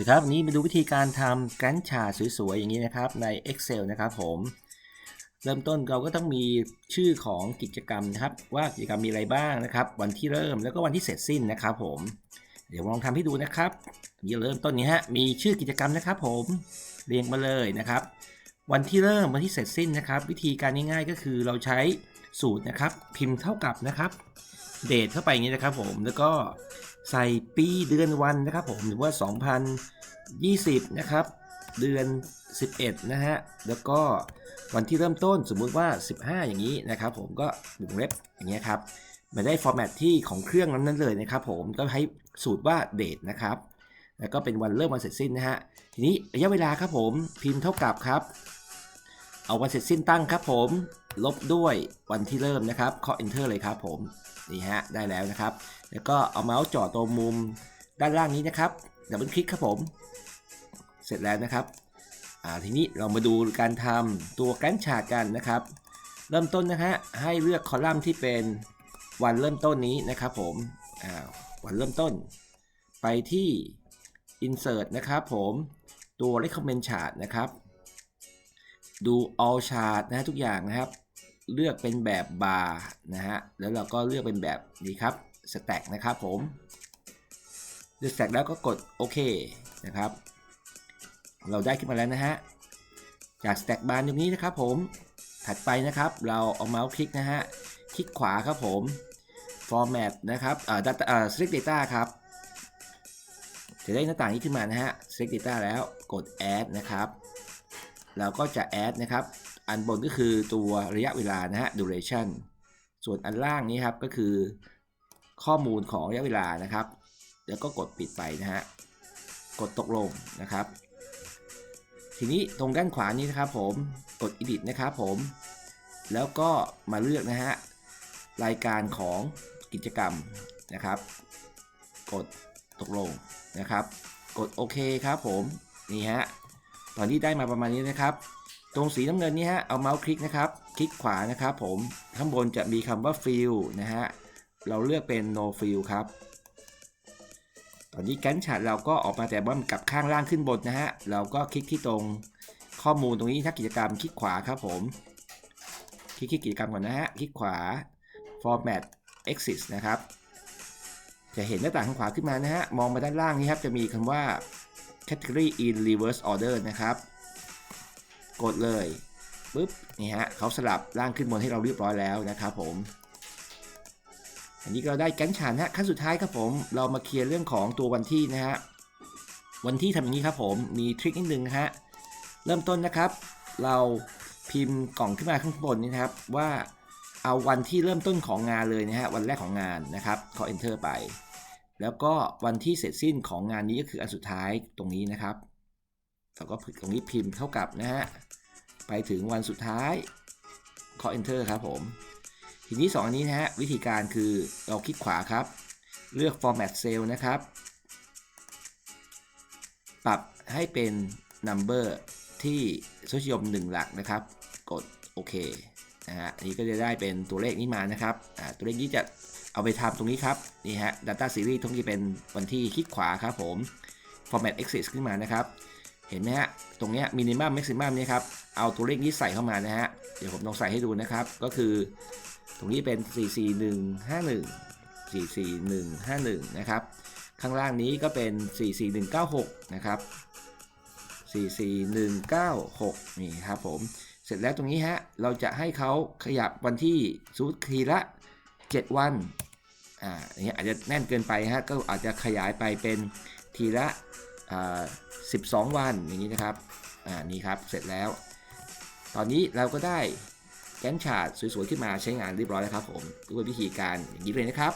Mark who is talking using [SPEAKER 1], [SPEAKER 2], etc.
[SPEAKER 1] สิครับวันนี้มาดูวิธีการทำแกรนชาร์สวยๆ อย่างนี้นะครับใน Excel นะครับผม เริ่มต้นเราก็ต้องมีชื่อของกิจกรรมนะครับ ว่ากิจกรรมมีอะไรบ้างนะครับ วันที่เริ่มแล้วก็วันที่เสร็จสิ้นนะครับผม เดี๋ยวลองทำให้ดูนะครับนี่เริ่มต้นนี้ฮะมีชื่อกิจกรรมนะครับ ผมเรียงมาเลยนะครับ วันที่เริ่มวันที่เสร็จสิ้นนะครับ วิธีการง่ายๆก็คือเราใช้ สูตรนะครับ พิมพ์เท่ากับนะครับเดทเข้าไปอย่างนี้นะครับผมแล้วก็ใส่ปีเดือนวันนะครับผมหรือว่า 2020 นะครับ เดือน 11 นะฮะ แล้วก็วันที่เริ่มต้นสมมุติว่า 15 อย่างนี้นะครับผมก็วงเล็บอย่างเงี้ยครับมาได้ฟอร์แมตที่ของเครื่องนั้นๆเลยนะครับผมก็ให้สูตรว่าเดทนะครับ แล้วก็เป็นวันเริ่มวันเสร็จสิ้นนะฮะทีนี้ระยะเวลาครับผมพิมพ์เท่ากับครับ เอาวันเสร็จสิ้นตั้งครับผม ลบด้วยวันที่เริ่มนะครับเคาะ enter เลยครับผมนี่ฮะได้แล้วนะครับ แล้วก็เอาเมาส์จ่อตรงมุมด้านล่างนี้นะครับดับเบิลคลิกครับผม เสร็จแล้วนะครับทีนี้เรามาดูการทำตัวแกนชาร์ตกันนะครับ เริ่มต้นนะฮะให้เลือกคอลัมน์ที่เป็นวันเริ่มต้นนี้นะครับผมวันเริ่มต้น ไปที่ insert นะครับผมตัว recommend chart นะครับ ดู all chart นะฮะทุกอย่างนะครับ เลือกเป็นแบบบาร์นะฮะแล้วเราก็เลือกเป็นแบบนี้ครับ stack นะครับผมเลือก stack แล้วก็กดโอเคนะครับ เราได้ขึ้นมาแล้วนะฮะจาก stack bar ตรงนี้นะครับผมถัดไปนะครับเราเอาเมาส์คลิกนะฮะคลิกขวาครับผม format นะครับอ่า data อ่า select data ครับจะได้หน้าต่างนี้ขึ้นมานะฮะ select data แล้วกด add นะครับ เราก็จะ add นะครับ อันบนก็คือตัวระยะเวลานะฮะ duration ส่วนอันล่างนี้ครับก็คือข้อมูลของระยะเวลานะครับ แล้วก็กดปิดไปนะฮะ กดตกลงนะครับ ทีนี้ตรงด้านขวานี้นะครับผม กด edit นะครับผม แล้วก็มาเลือกนะฮะ รายการของกิจกรรมนะครับ กดตกลงนะครับ กดโอเคครับผม นี่ฮะ ตอนนี้ได้มาประมาณนี้นะครับ ตรงสีน้ำเงินนี้ฮะเอาเมาส์คลิกนะครับ คลิกขวานะครับผมข้างบนจะมีคำว่า fill นะฮะเราเลือกเป็น no fill ครับ ตอนนี้แกนชาร์ตเราก็ออกมาแต่ว่ามันกลับข้างล่างขึ้นบนนะฮะ เราก็คลิกที่ตรงข้อมูลตรงนี้ทักกิจกรรมคลิกขวาครับผม คลิกที่กิจกรรมก่อนนะฮะ คลิกขวา format exit นะครับ จะเห็นหน้าต่างข้างขวาขึ้นมานะฮะ มองมาด้านล่างนี้ครับ จะมีคำว่า category in reverse order นะครับ กดเลยปุ๊บนี่ฮะเขาสลับล่างขึ้นบนให้เราเรียบร้อยแล้วนะครับผม อันนี้เราได้แกนชาร์ตฮะขั้นสุดท้ายครับผมเรามาเคลียร์เรื่องของตัววันที่นะฮะวันที่ทำอย่างนี้ครับผมมีทริคนิดนึงฮะเริ่มต้นนะครับ เราพิมพ์กล่องขึ้นมาข้างบนนี้นะครับว่าเอาวันที่เริ่มต้นของงานเลยนะฮะวันแรกของงานนะครับขอ enter ไป แล้วก็วันที่เสร็จสิ้นของงานนี้ก็คืออันสุดท้ายตรงนี้นะครับเราก็ตรงนี้พิมพ์เท่ากับนะฮะไปถึงวันสุดท้ายขอ enter ครับผม ทีนี้ 2 อันนี้นะฮะวิธีการคือเราคลิกขวาครับ เลือก format cell นะครับ ปรับให้เป็น number ที่ทศนิยม 1 หลักนะครับ กดโอเค นะฮะอันนี้ก็จะได้เป็นตัวเลขนี้มานะครับอ่าตัวเลขนี้จะเอาไปทำตรงนี้ครับนี่ฮะ data series ทั้งที่เป็นวันที่คลิกขวาครับผม format exit ขึ้นมานะครับ เห็นไหมฮะ ตรงเนี้ย minimum maximum เนี่ยครับ เอาตัวเลขนี้ใส่เข้ามานะฮะ เดี๋ยวผมลองใส่ให้ดูนะครับ ก็คือตรงนี้เป็น 44151 44151 นะครับ ข้างล่างนี้ก็เป็น 44196 นะครับ 44196 นี่ครับผม เสร็จแล้วตรงนี้ฮะ เราจะให้เขาขยับวันที่สูตรทีละ 7 วัน อ่าอย่างเงี้ยอาจจะแน่นเกินไปฮะ ก็อาจจะขยายไปเป็นทีละอ่า12วันอย่างนี้นะครับ อ่า นี่ครับ เสร็จแล้ว ตอนนี้เราก็ได้แกนชาร์ตสวยๆขึ้นมาใช้งานเรียบร้อยแล้วครับผมด้วยวิธีการอย่างนี้เลยนะครับ